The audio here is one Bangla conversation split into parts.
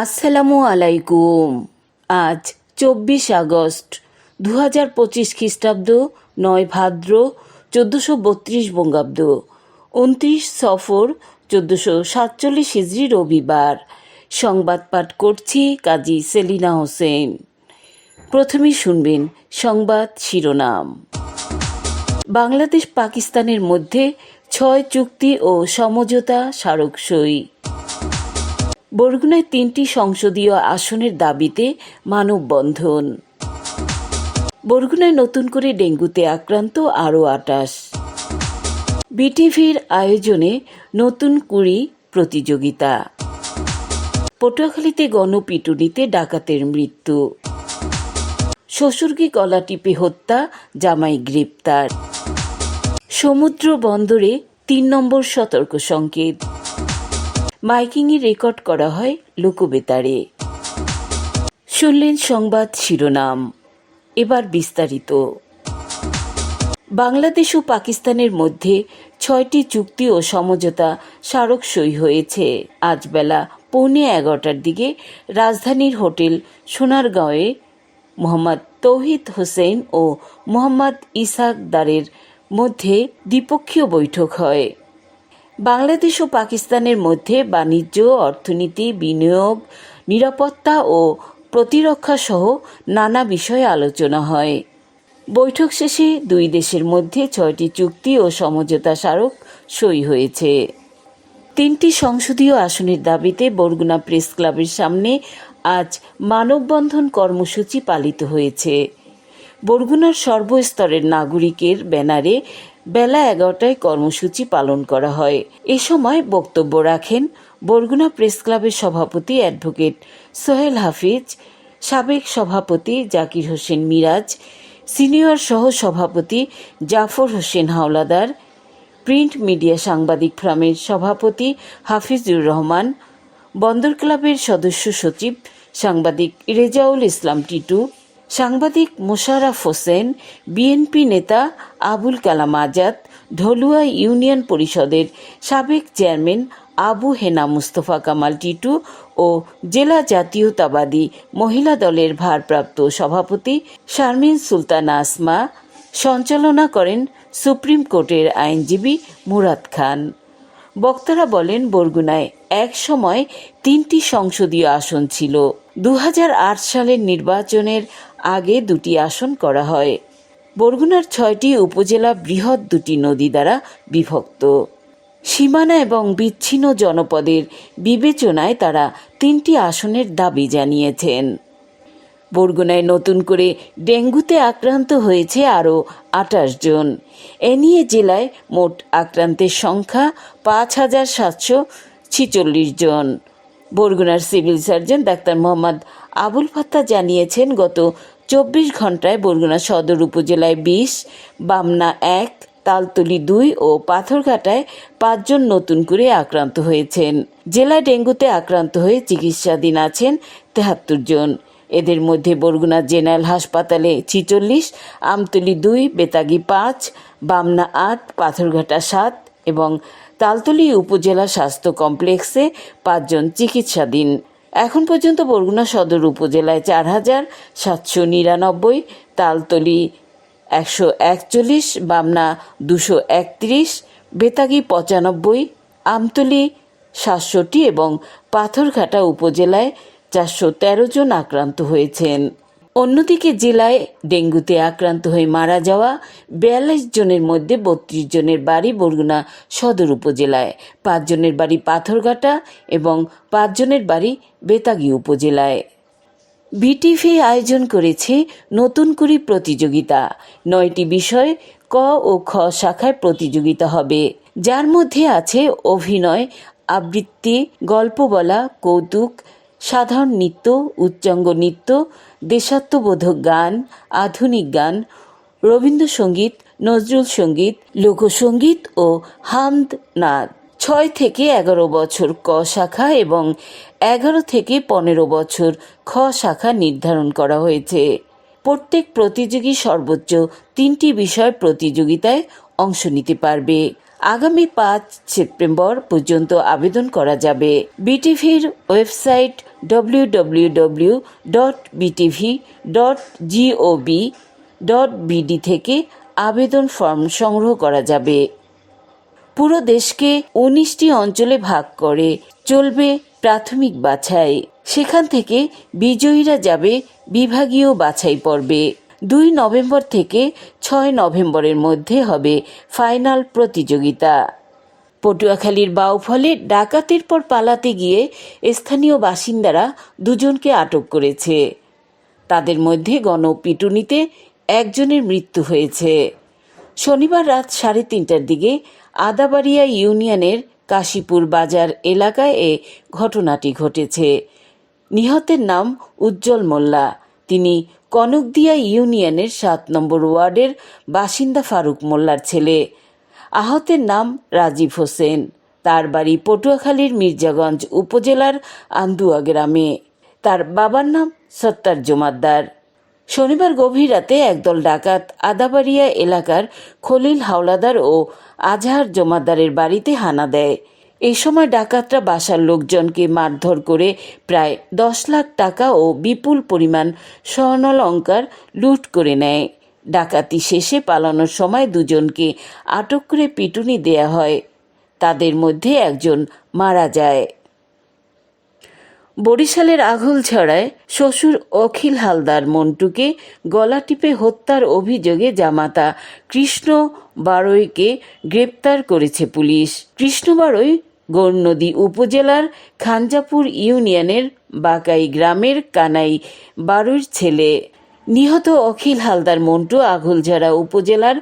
আসসালামু আলাইকুম। আজ চব্বিশ আগস্ট দু হাজার পঁচিশ খ্রিস্টাব্দ, নয় ভাদ্র, চোদ্দোশো বত্রিশ বঙ্গাব্দ। উনত্রিশ সফর, চোদ্দোশো সাতচল্লিশ হিজড়ি রবিবার। সংবাদ পাঠ করছি কাজী সেলিনা হোসেন। প্রথমেই শুনবেন সংবাদ শিরোনাম। বাংলাদেশ পাকিস্তানের মধ্যে ছয় চুক্তি ও সমঝোতা স্মারক সই বরগুনায় তিনটি সংসদীয় আসনের দাবিতে মানববন্ধন। বরগুনায় নতুন করে ডেঙ্গুতে আক্রান্ত আরও আটাশ। বিটিভির আয়োজনে নতুন কুড়ি প্রতিযোগিতা। পটুয়াখালীতে গণপিটুনিতে ডাকাতের মৃত্যু। শ্বশুরকে গলা টিপে হত্যা, জামাই গ্রেপ্তার। সমুদ্র বন্দরে তিন নম্বর সতর্ক সংকেত। মাইকিংয়ে রেকর্ড করা হয় লোকবেতারে। শুনলেন সংবাদ শিরোনাম। এবার বিস্তারিত। বাংলাদেশ ও পাকিস্তানের মধ্যে ছয়টি চুক্তি ও সমঝোতা স্মারক সই হয়েছে। আজ বেলা পৌনে এগারোটার দিকে রাজধানীর হোটেল সোনারগাঁওয়ে মোহাম্মদ তৌহিদ হোসেন ও মোহাম্মদ ইসাক দারের মধ্যে দ্বিপক্ষীয় বৈঠক হয়। বাংলাদেশ ও পাকিস্তানের মধ্যে বাণিজ্য, অর্থনীতি, বিনিয়োগ, নিরাপত্তা ও প্রতিরক্ষা সহ নানা বিষয়ে আলোচনা হয়। বৈঠক শেষে দুই দেশের মধ্যে ছয়টি চুক্তি ও সমঝোতা স্মারক সই হয়েছে। তিনটি সংসদীয় আসনের দাবিতে বরগুনা প্রেস ক্লাবের সামনে আজ মানববন্ধন কর্মসূচি পালিত হয়েছে। বরগুনার সর্বস্তরের নাগরিকের ব্যানারে বেলা এগারোটায় কর্মসূচি পালন করা হয়। এ সময় বক্তব্য রাখেন বরগুনা প্রেস ক্লাবের সভাপতি অ্যাডভোকেট সোহেল হাফিজ, সাবেক সভাপতি জাকির হোসেন মিরাজ, সিনিয়র সহ সভাপতি জাফর হোসেন হাওলাদার, প্রিন্ট মিডিয়া সাংবাদিক ফ্রামের সভাপতি হাফিজুর রহমান, বন্দর ক্লাবের সদস্য সচিব সাংবাদিক রেজাউল ইসলাম টিটু সাংবাদিক মোশাররফ হোসেন, বিএনপি নেতা আবুল কালাম আজাদ, ঢলুয়া ইউনিয়ন পরিষদের সাবেক চেয়ারম্যান আবু হেনা মুস্তফা কামাল টিটু ও জেলা জাতীয়তাবাদী মহিলা দলের ভারপ্রাপ্ত সভাপতি শারমিন সুলতানা আসমা, সঞ্চালনা করেন সুপ্রিম কোর্টের আইনজীবী মুরাদ খান। বক্তারা বলেন, বরগুনায় এক সময় তিনটি সংসদীয় আসন ছিল। দু হাজার আট সালের নির্বাচনের আগে দুটি আসন করা হয়। বরগুনার ছয়টি উপজেলা বৃহৎ দুটি নদী দ্বারা বিভক্ত। সীমানা এবং বিচ্ছিন্ন জনপদের বিবেচনায় তারা তিনটি আসনের দাবি জানিয়েছেন। বরগুনায় নতুন করে ডেঙ্গুতে আক্রান্ত হয়েছে আরও আটাশ জন। এ নিয়ে জেলায় মোট আক্রান্তের সংখ্যা পাঁচ হাজার সাতশো ছিচল্লিশ জন। বরগুনার civil surgeon doctor Mohammad Abul Fatta জানিয়েছেন, গত চব্বিশ ঘন্টায় বরগুনা সদর উপজেলায় বিশ, বামনা এক, তালতলি দুই ও পাথরঘাটায় পাঁচজন নতুন করে আক্রান্ত হয়েছেন। জেলায় ডেঙ্গুতে আক্রান্ত হয়ে চিকিৎসাধীন আছেন তেহাত্তর জন। এদের মধ্যে বরগুনা জেনারেল হাসপাতালে ছিচল্লিশ, আমতলি দুই, বেতাগি পাঁচ, বামনা আট, পাথরঘাটা সাত এবং তালতলি উপজেলা স্বাস্থ্য কমপ্লেক্সে পাঁচজন চিকিৎসাধীন। এখন পর্যন্ত বরগুনা সদর উপজেলায় চার হাজার সাতশো নিরানব্বই, তালতলি একশো একচল্লিশ, বামনা দুশো একত্রিশ, বেতাগি পঁচানব্বই, আমতলি সাতষট্টি এবং পাথরঘাটা উপজেলায় চারশো তেরো জন আক্রান্ত হয়েছেন। অন্যদিকে জেলায় ডেঙ্গুতে আক্রান্ত হয়ে মারা যাওয়া বিয়াল্লিশ জনের মধ্যে বত্রিশ জনের বাড়ি বরগুনা সদর উপজেলায় পাঁচজনের বাড়ি পাথরঘাটা এবং পাঁচজনের বাড়ি বেতাগী উপজেলায়। বিটিভি আয়োজন করেছে নতুন করে প্রতিযোগিতা। নয়টি বিষয় ক ও খ শাখায় প্রতিযোগিতা হবে। যার মধ্যে আছে অভিনয়, আবৃত্তি, গল্প বলা, কৌতুক, সাধারণ নৃত্য, উচ্চাঙ্গ নৃত্য দেশাত্মবোধক গান, আধুনিক গান, রবীন্দ্রসঙ্গীত, নজরুল সংগীত, লোকসঙ্গীত ও হামদ নাদ ছয় থেকে এগারো বছর ক শাখা এবং এগারো থেকে পনেরো বছর খ শাখা নির্ধারণ করা হয়েছে। প্রত্যেক প্রতিযোগী সর্বোচ্চ তিনটি বিষয় প্রতিযোগিতায় অংশ নিতে পারবে। আগামী পাঁচ সেপ্টেম্বর পর্যন্ত আবেদন করা যাবে। বিটিভির website W dot BTV dot dot থেকে আবেদন ফর্ম সংগ্রহ করা যাবে। পুরো দেশকে উনিশটি অঞ্চলে ভাগ করে চলবে প্রাথমিক বাছাই। সেখান থেকে বিজয়ীরা যাবে বিভাগীয় বাছাই পর্বে। দুই নভেম্বর থেকে ছয় নভেম্বরের মধ্যে হবে ফাইনাল প্রতিযোগিতা। পটুয়াখালীর বাউফলে ডাকাতের পর পালাতে গিয়ে স্থানীয় বাসিন্দারা দুজনকে আটক করেছে। তাদের মধ্যে গণপিটুনিতে একজনের মৃত্যু হয়েছে। শনিবার রাত সাড়ে তিনটার দিকে আদাবাড়িয়া ইউনিয়নের কাশীপুর বাজার এলাকায় এ ঘটনাটি ঘটেছে। নিহতের নাম উজ্জ্বল মোল্লা। তিনি কনকদিয়া ইউনিয়নের সাত নম্বর ওয়ার্ডের বাসিন্দা ফারুক মোল্লার ছেলে। আহতের নাম রাজীব হোসেন। তার বাড়ি পটুয়াখালীর মির্জাগঞ্জ উপজেলার আন্দুয়া গ্রামে। তার বাবার নাম সত্তার জমাদ্দার শনিবার গভীর রাতে একদল ডাকাত আদাবাড়িয়া এলাকার খলিল হাওলাদার ও আজহার জমাদ্দারের বাড়িতে হানা দেয়। এই সময় ডাকাতরা বাসার লোকজনকে মারধর করে প্রায় দশ লাখ টাকা ও বিপুল পরিমাণ স্বর্ণলঙ্কার লুট করে নেয়। ডাকাতি শেষে পালানোর সময় দুজনকে আটক করে পিটুনি দেয়া হয়। তাদের মধ্যে একজন মারা যায়। বরিশালের আঘুলছড়ায় শ্বশুর অখিল হালদার মন্টুকে গলা টিপে হত্যার অভিযোগে জামাতা কৃষ্ণ বারৈকে গ্রেপ্তার করেছে পুলিশ। কৃষ্ণ বারৈ গৌরনদী উপজেলার খানজাপুর ইউনিয়নের বাকাই গ্রামের কানাই বারৈর ছেলে। নিহত অখিল হালদার মন্টু আঘুলঝাড়া উপজেলার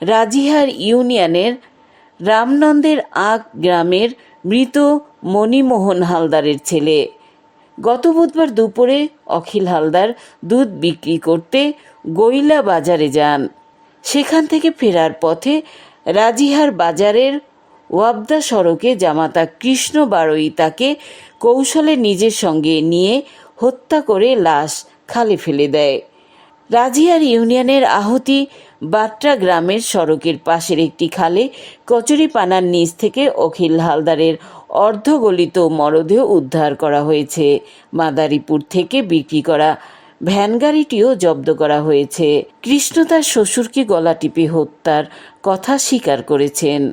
রাজিহার ইউনিয়নের রামনন্দের আগ গ্রামের মৃত মণিমোহন হালদারের ছেলে। গত বুধবার দুপুরে অখিল হালদার দুধ বিক্রি করতে গৈলা বাজারে যান। সেখান থেকে ফেরার পথে রাজিহার বাজারের ওয়াবদা সড়কে জামাতা কৃষ্ণ বারোই তাকে কৌশলে নিজের সঙ্গে নিয়ে হত্যা করে লাশ খালে ফেলে দেয়। রাজিয়ার ইউনিয়নের আহতি বাট্রা গ্রামের সড়কের পাশের একটি খালে কচুরিপানার নিচ থেকে অখিল হালদারের অর্ধগলিত মরদেহ উদ্ধার করা হয়েছে। মাদারীপুর থেকে বিক্রি করা ভ্যান গাড়িটিও জব্দ করা হয়েছে। কৃষ্ণ তার শ্বশুরকে গলা টিপে হত্যার কথা স্বীকার করেছেন।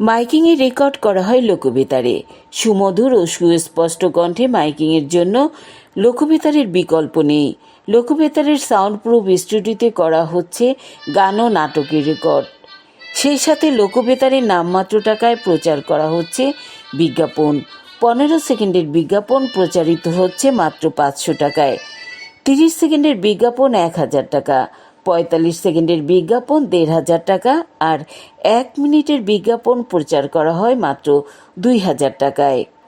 মাইকিংয়ে রেকর্ড করা হয় লোকবেতারে। সুমধুর ও সুস্পষ্ট কণ্ঠে মাইকিংয়ের জন্য লোকবেতারের বিকল্প নেই। লোকবেতারের সাউন্ড প্রুফ স্টুডিওতে করা হচ্ছে গান ও নাটকের রেকর্ড। সেই সাথে লোকবেতারের নামমাত্র টাকায় প্রচার করা হচ্ছে বিজ্ঞাপন। পনেরো সেকেন্ডের বিজ্ঞাপন প্রচারিত হচ্ছে মাত্র পাঁচশো টাকায়। তিরিশ সেকেন্ডের বিজ্ঞাপন এক হাজার টাকা, পঁয়তাল্লিশ সেকেন্ডের বিজ্ঞাপন দেড় হাজার টাকা আর এক মিনিটের বিজ্ঞাপন প্রচার করা হয় মাত্র দুই হাজার টাকায়।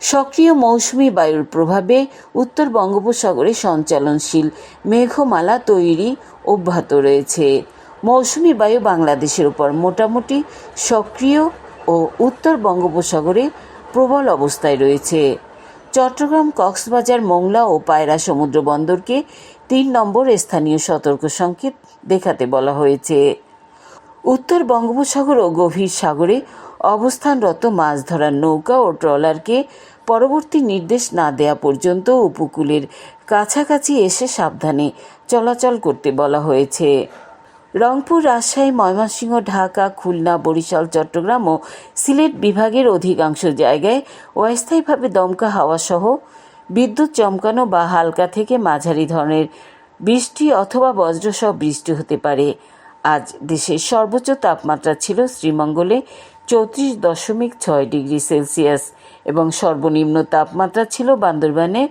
সক্রিয় মৌসুমি বায়ুর প্রভাবে উত্তর বঙ্গোপসাগরে সঞ্চালনশীল মেঘমালা তৈরি অব্যাহত রয়েছে। মৌসুমি বায়ু বাংলাদেশের উপর মোটামুটি সক্রিয় ও উত্তর বঙ্গোপসাগরে প্রবল অবস্থায় রয়েছে। চট্টগ্রাম, কক্সবাজার, মোংলা ও পায়রা সমুদ্র বন্দরকে তিন নম্বর স্থানীয় সতর্ক সংকেত দেখাতে বলা হয়েছে। উত্তর বঙ্গোপসাগর ও গভীর সাগরে অবস্থানরত মাছ ধরার নৌকা ও ট্রলারকে পরবর্তী নির্দেশ না দেয়া পর্যন্ত উপকূলের কাছাকাছি এসে সাবধানে চলাচল করতে বলা হয়েছে। রংপুর, রাজশাহী, ময়মনসিংহ, ঢাকা, খুলনা, বরিশাল, চট্টগ্রাম ও সিলেট বিভাগের অধিকাংশ জায়গায় অস্থায়ীভাবে দমকা হাওয়া সহ বিদ্যুৎ চমকানো বা হালকা থেকে মাঝারি ধরনের বৃষ্টি অথবা বজ্রসহ বৃষ্টি হতে পারে। আজ দেশের সর্বোচ্চ তাপমাত্রা ছিল শ্রীমঙ্গলে চৌত্রিশ দশমিক ছয় ডিগ্রি সেলসিয়াস। এবং সর্বনিম্ন তাপমাত্রা ছিল বান্দরবানে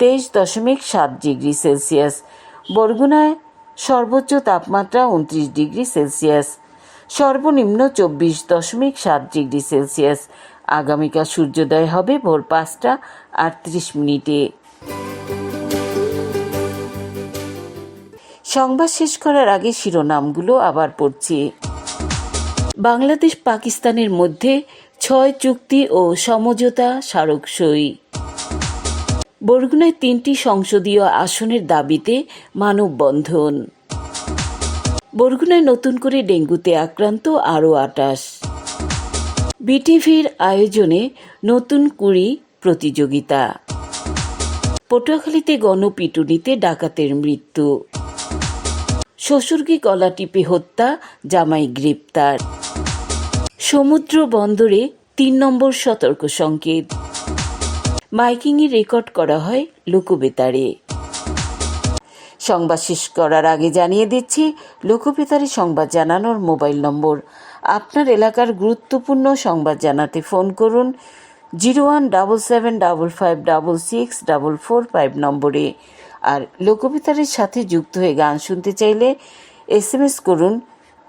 তেইশ দশমিক সাত ডিগ্রি সেলসিয়াস, বরগুনায় সর্বোচ্চ তাপমাত্রা উনত্রিশ ডিগ্রি সেলসিয়াস, সর্বনিম্ন চব্বিশ দশমিক সাত ডিগ্রি সেলসিয়াস। আগামীকাল সূর্যোদয় হবে ভোর পাঁচটা আটত্রিশ মিনিটে। সংবাদ শেষ করার আগে শিরোনামগুলো আবার পড়ছি। বাংলাদেশ পাকিস্তানের মধ্যে ছয় চুক্তি ও সমঝোতা স্মারক সই বরগুনায় তিনটি সংসদীয় আসনের দাবিতে মানববন্ধন। বরগুনায় নতুন করে ডেঙ্গুতে আক্রান্ত আরও আটাশ। বিটিভির আয়োজনে নতুন কুড়ি প্রতিযোগিতা। পটুয়াখালীতে গণপিটুনিতে ডাকাতের মৃত্যু। শ্বশুরকে গলা টিপে হত্যা, জামাই গ্রেপ্তার। সমুদ্র বন্দরে তিন নম্বর সতর্ক সংকেত। মাইকিংয়ে রেকর্ড করা হয় লোকবেতারে। সংবাদ শেষ করার আগে জানিয়ে দিচ্ছি, লোকবেতারে সংবাদ জানানোর মোবাইল নম্বর। আপনার এলাকার গুরুত্বপূর্ণ সংবাদ জানাতে ফোন করুন zero one double seven double five double six double four five নম্বরে। আর লোকবেতারের সাথে যুক্ত হয়ে গান শুনতে চাইলে এস এম এস করুন